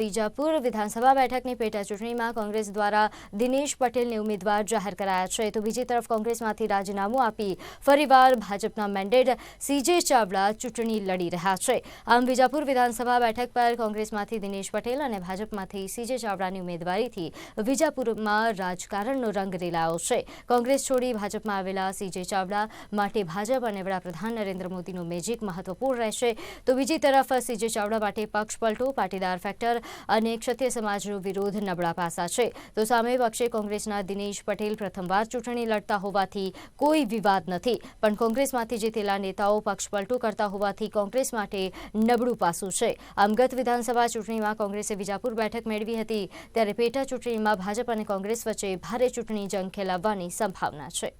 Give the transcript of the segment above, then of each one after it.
બીજાપુર વિધાનસભા બેઠકની પેટા ચૂંટણીમાં કોંગ્રેસ દ્વારા દિનેશ પટેલને ઉમેદવાર જાહેર કરાયા છે. તો બીજી તરફ કોંગ્રેસમાંથી રાજીનામું આપી ફરીવાર ભાજપના મેન્ડેટ સીજે ચાવડા ચૂંટણી લડી રહ્યા છે. આમ બીજાપુર વિધાનસભા બેઠક પર કોંગ્રેસમાંથી દિનેશ પટેલ અને ભાજપમાંથી સીજે ચાવડાની ઉમેદવારીથી વિજાપુરમાં રાજકારણનો રંગ રેલાયો છે. કોંગ્રેસ છોડી ભાજપમાં આવેલા સીજે ચાવડા માટે ભાજપ અને વડાપ્રધાન નરેન્દ્ર મોદીનું મેજિક મહત્વપૂર્ણ રહેશે. તો બીજી તરફ સીજે ચાવડા માટે પક્ષ પલટો, પાટીદાર ફેક્ટર અને ક્ષત્રિય સમાજનો વિરોધ નબળા પાસા છે. તો સામે પક્ષે કોંગ્રેસના દિનેશ પટેલ પ્રથમવાર ચૂંટણી લડતા હોવાથી કોઈ વિવાદ નથી. પણ કોંગ્રેસમાંથી જીતેલા નેતાઓ પક્ષ પલટો કરતા હોવાથી કોંગ્રેસ માટે નબળું પાસું છે. આમ ગત વિધાનસભા ચૂંટણીમાં કોંગ્રેસે વિજાપુર બેઠક મેળવી હતી. ત્યારે પેટા ચૂંટણીમાં ભાજપ અને કોંગ્રેસ વચ્ચે ભારે ચૂંટણી જંગ ખેલાવવાની સંભાવના છે.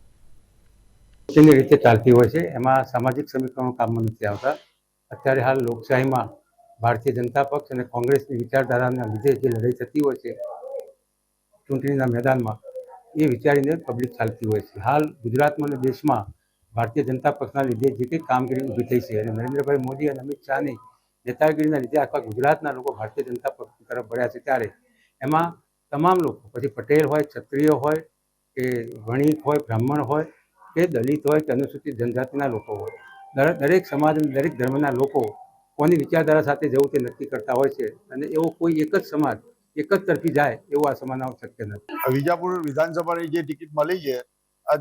રીતે ચાલતી હોય છે. એમાં સામાજિક સમીકરણો કામમાં નથી આવતા. અત્યારે હાલ લોકશાહીમાં ભારતીય જનતા પક્ષ અને કોંગ્રેસની વિચારધારાના લીધે જે લડાઈ થતી હોય છે, ચૂંટણીના મેદાનમાં, એ વિચારીને પબ્લિક ચાલતી હોય છે. હાલ ગુજરાતમાં અને દેશમાં ભારતીય જનતા પક્ષના લીધે જે કંઈ કામગીરી ઊભી થઈ છે અને નરેન્દ્રભાઈ મોદી અને અમિત શાહની નેતાગીરીના લીધે આખા ગુજરાતના લોકો ભારતીય જનતા પક્ષ તરફ વળ્યા છે ત્યારે એમાં તમામ લોકો, પછી પટેલ હોય, ક્ષત્રિય હોય, કે વણિક હોય, બ્રાહ્મણ હોય, કે દલિત હોય, કે અનુસૂચિત જનજાતિના લોકો હોય, દરેક સમાજ અને દરેક ધર્મના લોકો કોની વિચારધારા સાથે જવું તે નક્કી કરતા હોય છે અને એવો કોઈ એક જ સમાજ એક જ તરફી જાય એવું આ સમાજમાં શક્ય નથી. વિજાપુર વિધાનસભાની જે ટિકિટ મળી છે, આ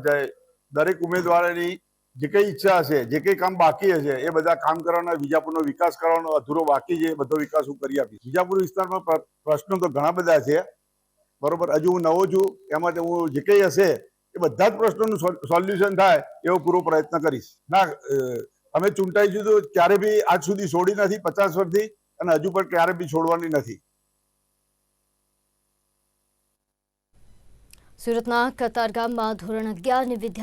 દરેક ઉમેદવારોની જે કઈ ઈચ્છા હશે, જે કઈ કામ બાકી હશે, એ બધા કામ કરવાના, વિજાપુરનો વિકાસ કરવાનો અધૂરો બાકી છે બધો વિકાસ હું કરી આપીશ. વિજાપુર વિસ્તારમાં પ્રશ્નો તો ઘણા બધા છે, બરોબર? હજુ હું નવો છું એમાં હું જે કઈ હશે, એ બધા જ પ્રશ્નોનું સોલ્યુશન થાય એવો પૂરો પ્રયત્ન કરીશ. ના અમે ચૂંટાઈ જુદું ક્યારે બી આજ સુધી છોડી નથી, પચાસ વર્ષથી, અને હજુ પણ ક્યારે બી છોડવાની નથી. સુરતના કતારગામમાં ધોરણ અગિયારની વિદ્યાર્થી